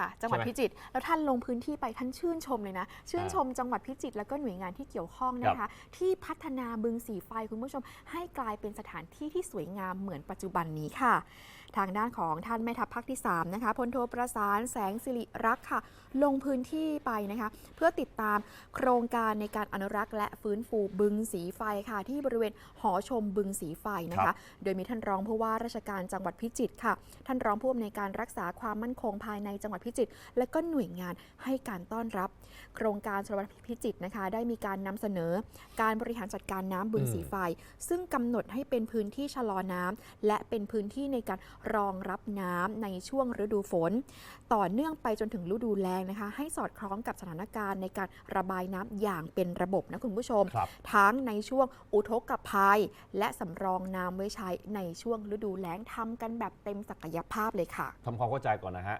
ค่ะจังหวัดใช่ไหมพิจิตรแล้วท่านลงพื้นที่ไปท่านชื่นชมเลยนะ ชื่นชมจังหวัดพิจิตรแล้วก็หน่วยงานที่เกี่ยวข้องนะคะ ที่พัฒนาบึงสีไฟคุณผู้ชม ให้กลายเป็นสถานที่ที่สวยงามเหมือนปัจจุบันนี้ค่ะ ทางด้านของท่านแม่ทัพภาคที่3นะคะพลโทประสานแสงสิริรักษ์ค่ะ ลงพื้นที่ไปนะคะ เพื่อติดตามโครงการในการอนุรักษ์ และฟื้นฟูบึงสีไฟค่ะ ที่บริเวณหอชมบึงสีไฟนะครัคะบโดยมีท่านรองผู้ว่าราชการจังหวัดพิจิตรค่ะ ท่านรองผู้อำนวยการรักษาความมั่นคงภายในจังหวัดพิจิตรและก็หน่วยงานให้การต้อนรับ โครงการชลประทานพิจิตรนะคะ ได้มีการนำเสนอ การบริหารจัดการน้ำบึงอืมสีไฟ ซึ่งกำหนดให้เป็นพื้นที่ชะลอน้ำและเป็นพื้นที่ในการรองรับน้ำในช่วงฤดูฝน ต่อเนื่องไปจนถึงฤดูแล้งนะคะ ให้สอดคล้องกับสถานการณ์ในการระบายน้ำอย่างเป็นระบบนะคุณผู้ชมครับทั้งในช่วงอุทกภัย และสำรองน้ำไว้ใช้ในช่วงฤดูแล้งทำกันแบบเต็มศักยภาพเลยค่ะทำความเข้าใจก่อนนะฮะ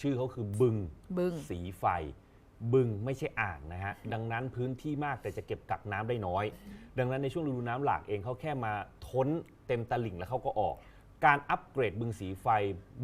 ชื่อเขาคือบึงบึง สีไฟ บึงไม่ใช่อ่างนะฮะ ดังนั้นพื้นที่มากแต่จะเก็บกักน้ำได้น้อย ดังนั้นในช่วงฤดูน้ำหลากเองเขาแค่มาท้นเต็มตลิ่งแล้วเขาก็ออก การอัปเกรดบึงสีไฟ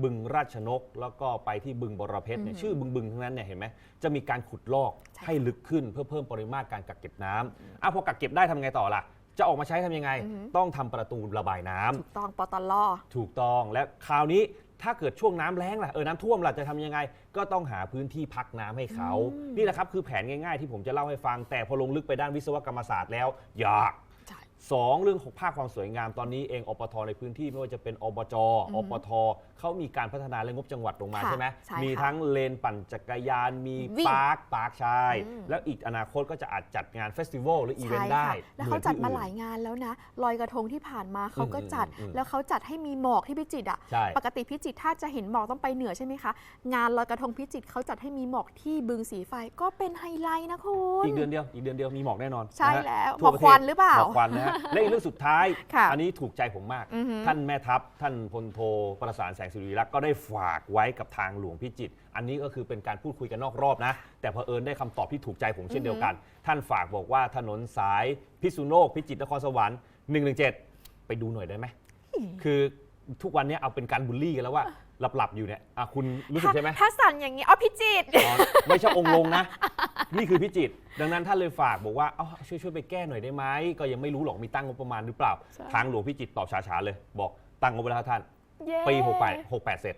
บึงราชนก แล้วก็ไปที่บึงบรเพชรเนี่ยอือหือชื่อบึงบึงทั้งนั้นเนี่ยเห็นไหมจะมีการขุดลอกใช่ให้ลึกขึ้นเพื่อเพิ่มปริมาตรการกักเก็บน้ำอะพอกักเก็บได้ทำไงต่อล่ะจะออกมาใช้ทำยังไงอือหือต้องทำประตูระบายน้ำถูกต้องปตลถูกต้องและคราวนี้ ถ้าเกิดช่วงน้ำแล้งล่ะเออน้ำท่วมล่ะจะทำยังไง ก็ต้องหาพื้นที่พักน้ำให้เขาอืมนี่แหละครับคือแผนง่ายๆ ที่ผมจะเล่าให้ฟัง แต่พอลงลึกไปด้านวิศวกรรมศาสตร์แล้วยาก ใช่สองเรื่องของภาคความสวยงามตอนนี้เองอปทในพื้นที่ไม่ว่าจะเป็นอบจอืออฮึปทเขามีการพัฒนาและงบจังหวัดลงมาค่ะใช่ไหมใช่ค่ะมีทั้งเลนปั่นจักรยาน มีวิ่ง ปาร์คปาร์คชายอืมแล้วอีกอนาคตก็จะอาจจัดงานเฟสติวัลหรืออีเวนต์ได้ค่ะแล้วเขาหมือนจัดที่มาอื่นหลายงานแล้วนะลอยกระทงที่ผ่านมาเขาก็อืมจัดอืมอืมแล้วเขาจัดให้มีหมอกที่พิจิตรอะ ใช่ ปกติพิจิตรถ้าจะเห็นหมอกต้องไปเหนือใช่ไหมคะ งานลอยกระทงพิจิตรเขาจัดให้มีหมอกที่บึงสีไฟก็เป็นไฮไลท์นะคุณ อีกเดือนเดียว อีกเดือนเดียวมีหมอกแน่นอนใช่นะฮะแล้วทั่หมอกควันหรือเปล่า หมอกควันนะฮะและอีกเรื่องสุดท้าย ค่ะอันนี้ถูกใจผมมาก อือหือท่านแม่ทัพ ท่านพลโทประสานแสงสุริรักษ์ก็ได้ฝากไว้กับทางหลวงพิจิตรอันนี้ก็คือเป็นการพูดคุยกันนอกรอบนะ แต่เผอิญได้คำตอบที่ถูกใจผมเช่นเดียวกัน ท่านฝากบอกว่าถนนสายพิษณุโลกพิจิตรนครสวรรค์117 ไปดูหน่อยได้ไหม คือทุกวันนี้เอาเป็นการบูลลี่กันแล้วว่าหลับๆอยู่เนี่ยอะคุณรู้สึกใช่ไหมถ้าสั่นอย่างนี้อ๋อพิจิตร อ๋อไม่ใช่องค์ลงนะ นี่คือพิจิตรดังนั้นท่านเลยฝากบอกว่าเอ้าช่วยช่วยไปแก้หน่อยได้ไหมก็ยังไม่รู้หรอกมีตั้งงบประมาณหรือเปล่า ใช่ ทางหลวงพิจิตรตอบช้าๆเลย บอกตั้งงบไปแล้วครับท่าน เย้ ปี 68 68 เสร็จ